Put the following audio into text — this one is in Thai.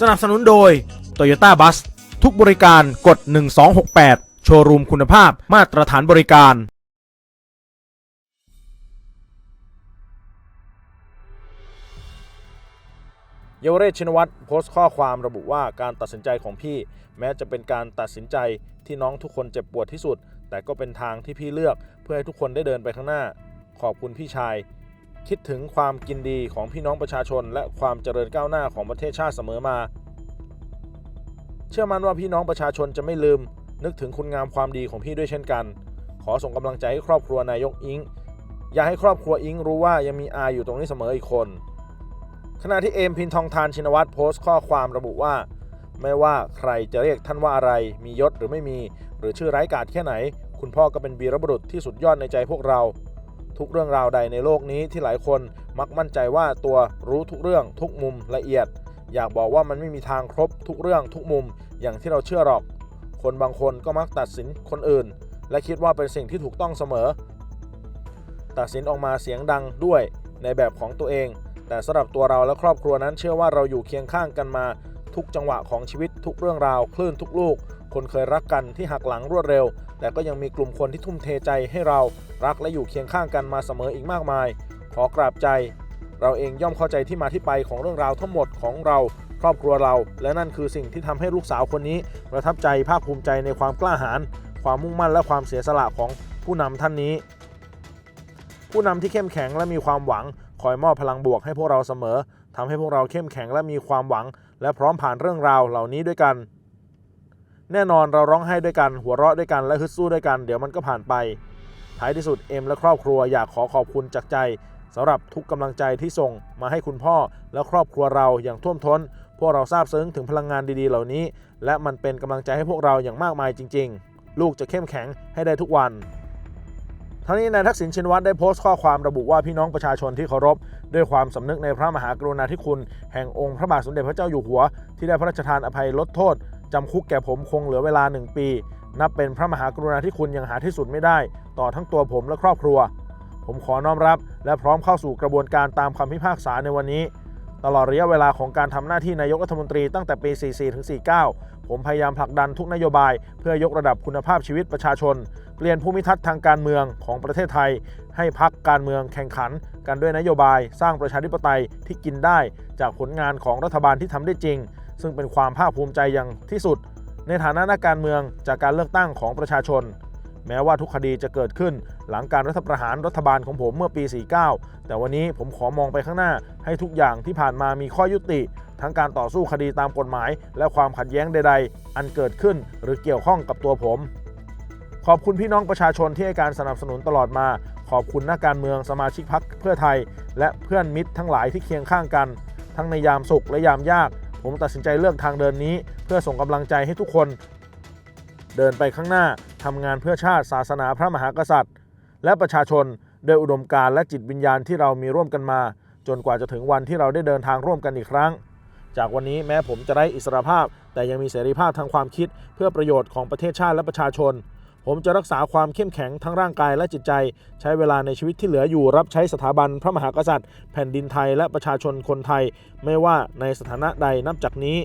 สนับสนุนโดย Toyota Bus ทุกบริการกด 1268 โชว์รูมคุณภาพมาตรฐานบริการ เยาวเรศชินวัตรโพสต์ข้อความระบุว่าการตัดสินใจของพี่ แม้จะเป็นการตัดสินใจที่น้องทุกคนเจ็บปวดที่สุด แต่ก็เป็นทางที่พี่เลือกเพื่อให้ทุกคนได้เดินไปข้างหน้า ขอบคุณพี่ชาย คิดถึงความกินดีของพี่น้องประชาชน และความเจริญก้าวหน้าของประเทศชาติเสมอมา เชื่อมั่นว่าพี่น้องประชาชนจะไม่ลืม นึกถึงคุณงามความดีของพี่ด้วยเช่นกัน ขอส่งกำลังใจให้ครอบครัวนายกอิงอยากให้ครอบครัวอิงรู้ว่ายังมีอาอยู่ตรงนี้เสมออีกคน ขณะที่เอมพินทองทานชินวัตรโพสต์ข้อความระบุว่า ไม่ว่าใครจะเรียกท่านว่าอะไร มียศหรือไม่มี หรือชื่อไร้กาจแค่ไหน คุณพ่อก็เป็นวีรบุรุษที่สุดยอดในใจพวกเรา ทุกเรื่องราวใดในโลกนี้ที่หลายคนมักมั่นใจว่าตัวรู้ทุกเรื่องทุกมุมละเอียด อยากบอกว่ามันไม่มีทางครบทุกเรื่องทุกมุมอย่างที่เราเชื่อหรอก คนบางคนก็มักตัดสินคนอื่น และคิดว่าเป็นสิ่งที่ถูกต้องเสมอ ตัดสินออกมาเสียงดังด้วยในแบบของตัวเอง แต่สำหรับตัวเราและครอบครัวนั้นเชื่อว่าเราอยู่เคียงข้างกันมาทุกจังหวะของชีวิต ทุกเรื่องราวคลื่นทุกลูก คนเคยรักกันที่หักหลังรวดเร็ว แต่ก็ยังมีกลุ่มคนที่ทุ่มเทใจให้เรารักและอยู่เคียงข้างกันมาเสมออีกมากมาย ขอกราบใจ เราเองย่อมเข้าใจที่มาที่ไปของเรื่องราวทั้งหมดของเราครอบครัวเรา และนั่นคือสิ่งที่ทำให้ลูกสาวคนนี้ประทับใจภาคภูมิใจในความกล้าหาญความมุ่งมั่นและความเสียสละของผู้นำท่านนี้ ผู้นำที่เข้มแข็งและมีความหวังคอยมอบพลังบวกให้พวกเราเสมอทำให้พวกเราเข้มแข็งและมีความหวัง และพร้อมผ่านเรื่องราวเหล่านี้ด้วยกัน แน่นอนเราร้องไห้ด้วยกัน หัวเราะด้วยกัน และฮึดสู้ด้วยกัน เดี๋ยวมันก็ผ่านไป ท้ายที่สุดเอ็มและครอบครัวอยากขอขอบคุณจากใจสำหรับทุกกำลังใจที่ส่งมาให้คุณพ่อและครอบครัวเราอย่างท่วมท้น พวกเราซาบซึ้งถึงพลังงานดีๆ เหล่านี้ และมันเป็นกำลังใจให้พวกเราอย่างมากมายจริง ๆ ลูกจะเข้มแข็งให้ได้ทุกวัน ทั้งนี้นายทักษิณชินวัตรได้โพสต์ข้อความระบุว่าพี่น้องประชาชนที่เคารพ ด้วยความสำนึกในพระมหากรุณาธิคุณแห่งองค์พระบาทสมเด็จพระเจ้าอยู่หัว ที่ได้พระราชทานอภัยลดโทษจำคุกแก่ผมคงเหลือเวลา1ปี นับเป็นพระมหากรุณาธิคุณอย่างหาที่สุดไม่ได้ ต่อทั้งตัวผมและครอบครัว ผมขอน้อมรับ และพร้อมเข้าสู่กระบวนการตามคำพิพากษาในวันนี้ ตลอดระยะเวลาของการทำหน้าที่นายกรัฐมนตรีตั้งแต่ปี 44 ถึง 49 ผมพยายามผลักดันทุกนโยบาย เพื่อยกระดับคุณภาพชีวิตประชาชน เปลี่ยนภูมิทัศน์ทางการเมืองของประเทศไทย ให้พักการเมืองแข่งขัน กันด้วยนโยบาย สร้างประชาธิปไตยที่กินได้ จากผลงานของรัฐบาลที่ทำได้จริง ซึ่งเป็นความภาคภูมิใจอย่างที่สุด ในฐานะนักการเมืองจากการเลือกตั้งของประชาชน แม้ว่าทุกคดีจะเกิดขึ้นหลังการรัฐประหารรัฐบาลของผมเมื่อปี 49 แต่วันนี้ผมขอมองไปข้างหน้า ให้ทุกอย่างที่ผ่านมามีข้อยุติ ทั้งการต่อสู้คดีตามกฎหมาย และความขัดแย้งใด ๆ อันเกิดขึ้นหรือเกี่ยวข้องกับตัวผม ขอบคุณพี่น้องประชาชนที่ให้การสนับสนุนตลอดมา ขอบคุณนักการเมืองสมาชิกพรรคเพื่อไทย และเพื่อนมิตรทั้งหลายที่เคียงข้างกัน ทั้งในยามสุขและยามยากผมตัดสินใจเลือกทางเดินนี้ เพื่อส่งกำลังใจให้ทุกคน เดินไปข้างหน้าทำงานเพื่อชาติศาสนาพระมหากษัตริย์ และประชาชนโดยอุดมการณ์และจิตวิญญาณที่เรามีร่วมกันมา จนกว่าจะถึงวันที่เราได้เดินทางร่วมกันอีกครั้ง จากวันนี้แม้ผมจะได้อิสรภาพ แต่ยังมีเสรีภาพทางความคิด เพื่อประโยชน์ของประเทศชาติและประชาชน ผมจะรักษาความเข้มแข็งทั้งร่างกายและจิตใจ ใช้เวลาในชีวิตที่เหลืออยู่รับใช้สถาบันพระมหากษัตริย์ แผ่นดินไทยและประชาชนคนไทย ไม่ว่าในสถานะใดนับจากนี้